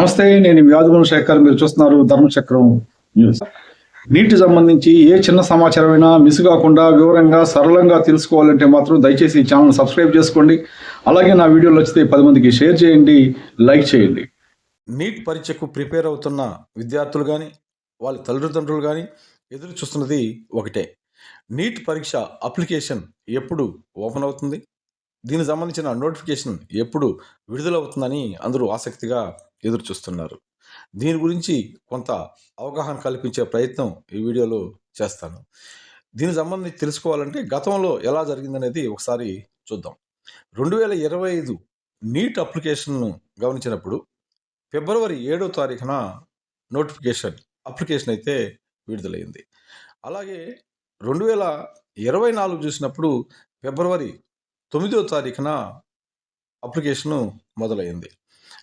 నమస్తే నేను వ్యాధుగుణ శేఖర్ మీరు చూస్తున్నారు ధర్మచక్రం న్యూస్. నీటి సంబంధించి ఏ చిన్న సమాచారమైనా మిస్ కాకుండా వివరంగా సరళంగా తెలుసుకోవాలంటే మాత్రం దయచేసి ఈ ఛానల్ సబ్స్క్రైబ్ చేసుకోండి. అలాగే నా వీడియోలు నచ్చితే పది మందికి షేర్ చేయండి లైక్ చేయండి. నీట్ పరీక్షకు ప్రిపేర్ అవుతున్న విద్యార్థులు కానీ వాళ్ళ తల్లిదండ్రులు కానీ ఎదురు చూస్తున్నది ఒకటే. నీట్ పరీక్ష అప్లికేషన్ ఎప్పుడు ఓపెన్ అవుతుంది? దీనికి సంబంధించిన నోటిఫికేషన్ ఎప్పుడు విడుదలవుతుందని అందరూ ఆసక్తిగా ఎదురు చూస్తున్నారు దీని గురించి కొంత అవగాహన కల్పించే ప్రయత్నం ఈ వీడియోలో చేస్తాను. దీనికి సంబంధించి తెలుసుకోవాలంటే గతంలో ఎలా జరిగిందనేది ఒకసారి చూద్దాం. రెండు వేల ఇరవై ఐదు నీట్ అప్లికేషన్ను గమనించినప్పుడు ఫిబ్రవరి ఏడో తారీఖున నోటిఫికేషన్ అప్లికేషన్ అయితే విడుదలైంది. అలాగే రెండు వేల ఇరవై నాలుగు చూసినప్పుడు ఫిబ్రవరి తొమ్మిదో తారీఖున అప్లికేషను మొదలైంది.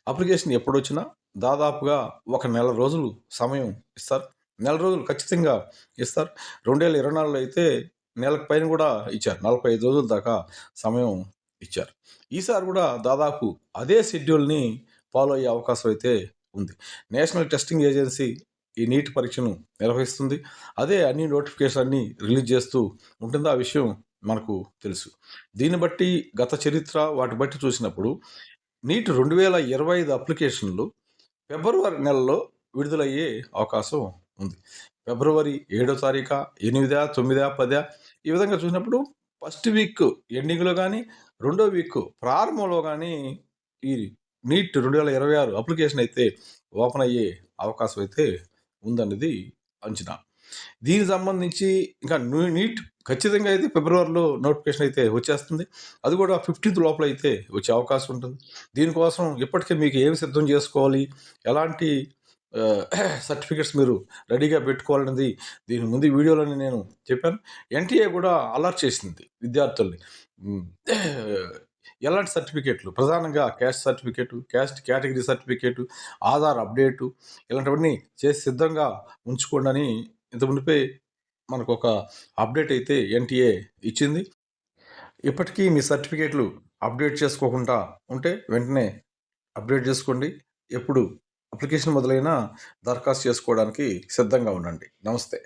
అప్లికేషన్ ఎప్పుడొచ్చినా దాదాపుగా ఒక నెల రోజులు సమయం ఇస్తారు. నెల రోజులు ఖచ్చితంగా ఇస్తారు. రెండు వేల ఇరవై నాలుగులో అయితే నెలకు పైన కూడా ఇచ్చారు. నలభై ఐదు రోజుల దాకా సమయం ఇచ్చారు. ఈసారి కూడా దాదాపు అదే షెడ్యూల్ని ఫాలో అయ్యే అవకాశం అయితే ఉంది. నేషనల్ టెస్టింగ్ ఏజెన్సీ ఈ నీట్ పరీక్షను నిర్వహిస్తుంది. అదే అన్ని నోటిఫికేషన్ అన్ని రిలీజ్ చేస్తూ ఉంటుంది ఆ విషయం మనకు తెలుసు. దీన్ని బట్టి గత చరిత్ర వాటి బట్టి చూసినప్పుడు నీట్ రెండు వేల ఇరవై ఐదు అప్లికేషన్లు ఫిబ్రవరి నెలలో విడుదలయ్యే అవకాశం ఉంది. ఫిబ్రవరి ఏడో తారీఖ ఎనిమిదా తొమ్మిదా పదా ఈ విధంగా చూసినప్పుడు ఫస్ట్ వీక్ ఎండింగ్లో కానీ రెండో వీక్ ప్రారంభంలో కానీ ఈ నీట్ రెండు వేల ఇరవై ఆరు అప్లికేషన్ అయితే ఓపెన్ అయ్యే అవకాశం అయితే ఉందన్నది అంచనా. దీనికి సంబంధించి ఇంకా ను- నీట్ ఖచ్చితంగా అయితే ఫిబ్రవరిలో నోటిఫికేషన్ అయితే వచ్చేస్తుంది. అది కూడా ఫిఫ్టీన్త్ లోపల అయితే వచ్చే అవకాశం ఉంటుంది. దీనికోసం ఇప్పటికే మీకు ఏమి సిద్ధం చేసుకోవాలి? ఎలాంటి సర్టిఫికెట్స్ మీరు రెడీగా పెట్టుకోవాలనేది దీని ముందు ఈ నేను చెప్పాను. ఎన్టీఏ కూడా అలర్ట్ చేసింది విద్యార్థుల్ని. ఎలాంటి సర్టిఫికేట్లు? ప్రధానంగా caste certificate caste category certificate Aadhaar update ఇలాంటివన్నీ చేసి సిద్ధంగా ఉంచుకోండి అని ఇంత మునిపే మనకు ఒక అప్డేట్ అయితే ఎన్టీఏ ఇచ్చింది. ఇప్పటికీ మీ సర్టిఫికేట్లు అప్డేట్ చేసుకోకుండా ఉంటే వెంటనే అప్డేట్ చేసుకోండి. ఎప్పుడు అప్లికేషన్ మొదలైనా దరఖాస్తు చేసుకోవడానికి సిద్ధంగా ఉండండి. నమస్తే.